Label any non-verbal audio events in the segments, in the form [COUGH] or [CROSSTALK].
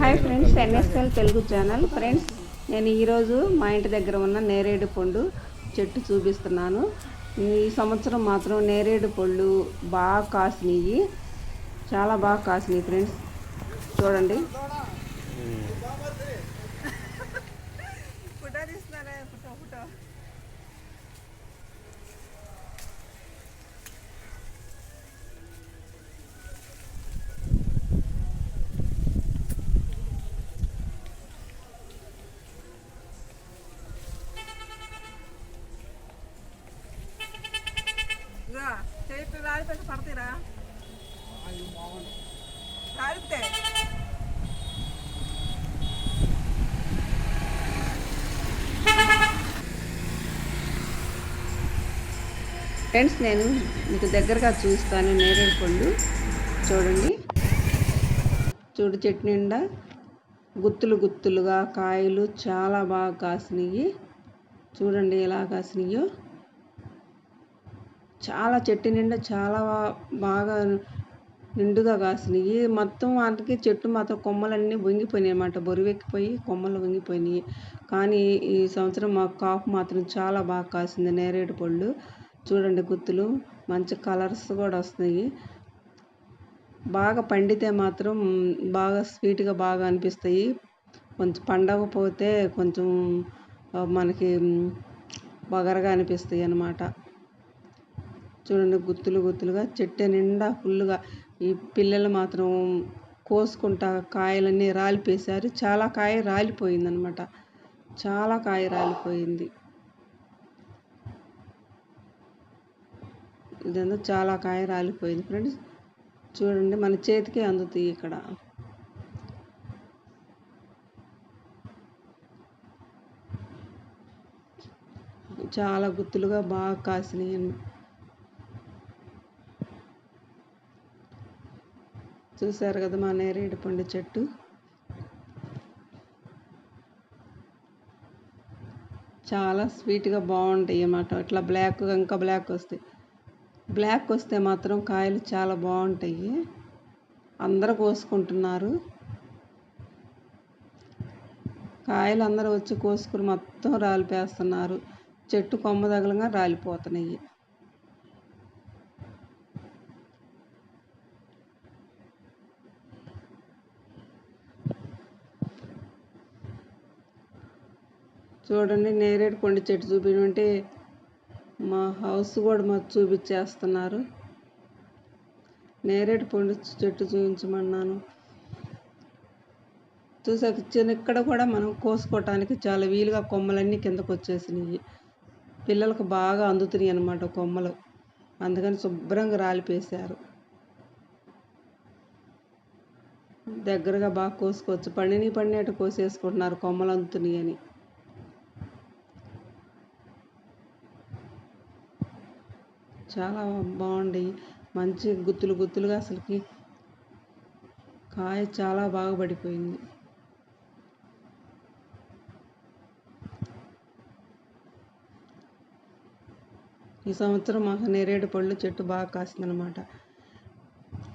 Hi friends NSL Telugu channel friends నేను ఈరోజు మా ఇంటి దగ్గర ఉన్న నేరేడు పండు చెట్టు చూపిస్తున్నాను. ఈ సంవత్సరం మాత్రం నేరేడు పళ్ళు బాగా కాసినాయి చాలా బాగా కాసినాయి ఫ్రెండ్స్ చూడండి. [LAUGHS] ఇదిగా చేతులు రాలిపోయి పడతారా? రాలితే ఫ్రెండ్స్ నేను మీకు దగ్గరగా చూస్తాను నేరేడు పండు. చూడండి. చూడు చెట్టు నిండా గుత్తులు గుత్తులుగా కాయలు చాలా బాగా కాసినాయి చూడండి ఎలా కాసినాయో చాలా చెట్టు నిండా చాలా బాగా నిండుగా కాసినాయి. మొత్తం వాటికి చెట్టు మొత్తం కొమ్మలన్నీ వంగిపోయినాయి అన్నమాట. బరువెక్కిపోయి కొమ్మలు వంగిపోయినాయి. కానీ ఈ సంవత్సరం మా కాపు మాత్రం చాలా బాగా కాసింది. నేరేడు పళ్ళు చూడండి గుత్తులు మంచి కలర్స్ కూడా వస్తున్నాయి. బాగా పండితే మాత్రం బాగా స్వీట్గా బాగా అనిపిస్తాయి. కొంచెం పండకపోతే కొంచెం మనకి బగరగా అనిపిస్తాయి అన్నమాట. చూడండి గుత్తులు గుత్తులుగా చెట్టు నిండా ఫుల్గా ఈ పిల్లలు మాత్రం కోసుకుంటా కాయలన్నీ రాలిపేశారు. చాలా కాయ రాలిపోయిందనమాట. చాలా కాయ రాలిపోయింది. ఇదంతా చాలా కాయ రాలిపోయింది ఫ్రెండ్స్. చూడండి మన చేతికే అందుతాయి ఇక్కడ. చాలా గుత్తులుగా బాగా కాసినాయి చూశారు కదా మా నేరేడు పండు చెట్టు. చాలా స్వీట్గా బాగుంటాయి అన్నమాట. ఇట్లా బ్లాక్ ఇంకా బ్లాక్ వస్తాయి బ్లాక్ వస్తే మాత్రం కాయలు చాలా బాగుంటాయి. అందరూ కోసుకుంటున్నారు. కాయలు అందరూ వచ్చి కోసుకుని మొత్తం రాలిపేస్తున్నారు. చెట్టు కొమ్మ తగలంగా రాలిపోతున్నాయి. చూడండి నేరేడు పండు చెట్టు చూపించమంటే మా హౌస్ కూడా మాకు చూపించేస్తున్నారు. నేరేడు పండు చెట్టు చూపించమన్నాను. చూసాక చిన్న ఇక్కడ కూడా మనం కోసుకోవటానికి చాలా వీలుగా కొమ్మలన్నీ కిందకు వచ్చేసినాయి. పిల్లలకు బాగా అందుతున్నాయి అన్నమాట కొమ్మలు. అందుకని శుభ్రంగా రాలిపేశారు. దగ్గరగా బాగా కోసుకోవచ్చు. పండిని పండినట్టు కోసేసుకుంటున్నారు కొమ్మలు అందుతున్నాయి అని చాలా బాగుండి మంచి గుత్తులు గుత్తులుగా అసలుకి కాయ చాలా బాగా పడిపోయింది. ఈ సంవత్సరం మాకు నేరేడు పళ్ళు చెట్టు బాగా కాసిందనమాట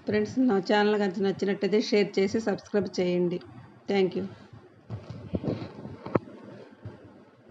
ఫ్రెండ్స్ నా ఛానల్ కనుక నచ్చినట్టయితే షేర్ చేసి సబ్స్క్రైబ్ చేయండి. Thank you.